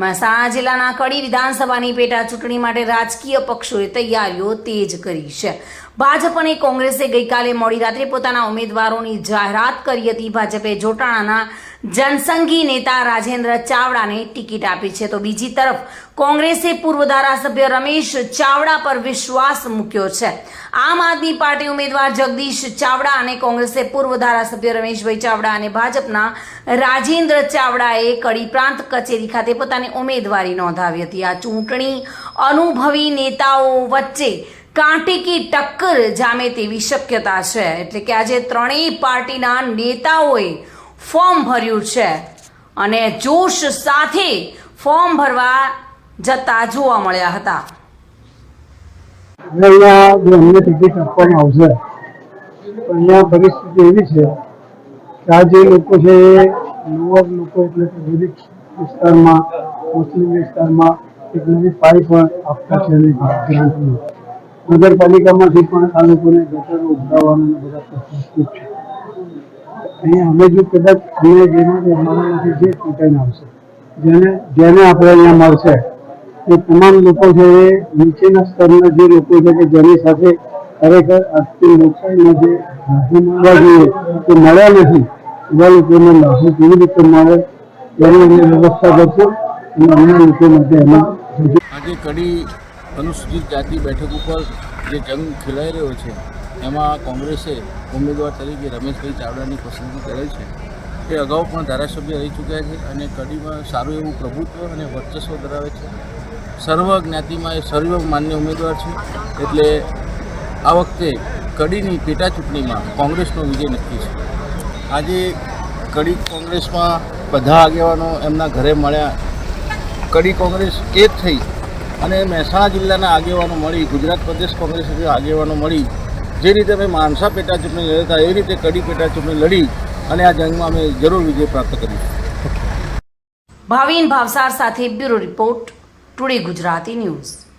મહેસાણા જિલ્લાના કડી વિધાનસભાની પેટા ચૂંટણી માટે રાજકીય પક્ષોએ તૈયારીઓ તેજ કરી છે. ભાજપ અને કોંગ્રેસે ગઈકાલે મોડી રાત્રે પોતાના ઉમેદવારોની જાહેરાત કરી હતી. ભાજપે જોટાણાના જનસંઘી નેતા રાજેન્દ્ર ચાવડાને ટિકિટ આપી છે. તો બીજી તરફ કોંગ્રેસે પૂર્વ ધારાસભ્ય રમેશ ચાવડા પર વિશ્વાસ મૂક્યો છે. આમ આદમી પાર્ટી ઉમેદવાર જગદીશ ચાવડા અને કોંગ્રેસે પૂર્વ ધારાસભ્ય રમેશભાઈ ચાવડા અને ભાજપના રાજેન્દ્ર ચાવડાએ કડી પ્રાંત કચેરી ખાતે પોતાની ઉમેદવારી નોંધાવી હતી. આ ચૂંટણી અનુભવી નેતાઓ વચ્ચે કાંટીકી ટક્કર જામે તેવી શક્યતા છે. એટલે કે આજે ત્રણેય પાર્ટીના નેતાઓએ ફોર્મ ભર્યું છે. અને જોશ સાથે ફોર્મ ભરવા જતા જોવા મળ્યા હતા. અહીંયા જે અમને આપવામાં આવશે અહીંયા પરિસ્થિતિ એવી છે કે આ જે લોકો છે એ લોઅર લોકો એટલે કે વૈદિક વિસ્તારમાં, મુસ્લિમ વિસ્તારમાં એક નવી પાઇપ પણ આપતા છે નગરપાલિકામાંથી પણ આ લોકોને ગટર ઉભરાવવાના બધા પ્રશ્ન છે. અહીંયા અમે જો કદાચ અમે જેમાંથી અમારામાંથી જે ચૂંટાઈને આવશે, જેને જેને આપણે અહીંયા મળશે એ તમામ લોકો છે એ નીચેના સ્તરના જે લોકો છે કે જેની સાથે ખરેખર આજથી લોકશાહીમાં જે મળવા જોઈએ, તે મળ્યા નથી. એવા લોકોને લાભો કેવી રીતે મળે, તેની અમે વ્યવસ્થા કરશું અને અન્ય લોકો માટે એમાં આજે કડી અનુસૂચિત જાતિ બેઠક ઉપર જે જંગ ખેલાઈ રહ્યો છે, એમાં કોંગ્રેસે ઉમેદવાર તરીકે રમેશભાઈ ચાવડાની પસંદગી કરેલ છે. તે અગાઉ પણ ધારાસભ્ય રહી ચૂક્યા છે અને કડીમાં સારું એવું પ્રભુત્વ અને વર્ચસ્વ ધરાવે છે. સર્વ જ્ઞાતિમાં એ સર્વ માન્ય ઉમેદવાર છે. એટલે આ વખતે કડીની પેટા ચૂંટણીમાં કોંગ્રેસનો વિજય નક્કી છે. આજે કડી કોંગ્રેસમાં બધા આગેવાનો એમના ઘરે મળ્યા. કડી કોંગ્રેસ એક થઈ અને મહેસાણા જિલ્લાના આગેવાનો મળી, ગુજરાત પ્રદેશ કોંગ્રેસ આગેવાનો મળી. જે રીતે અમે માનસા પેટા ચૂંટણી લડ્યા હતા, એ રીતે કડી પેટા ચૂંટણી લડી અને આ જંગમાં અમે જરૂર વિજય પ્રાપ્ત કર્યો. ભાવિન ભાવસાર સાથે bureau report. Today Gujarati news.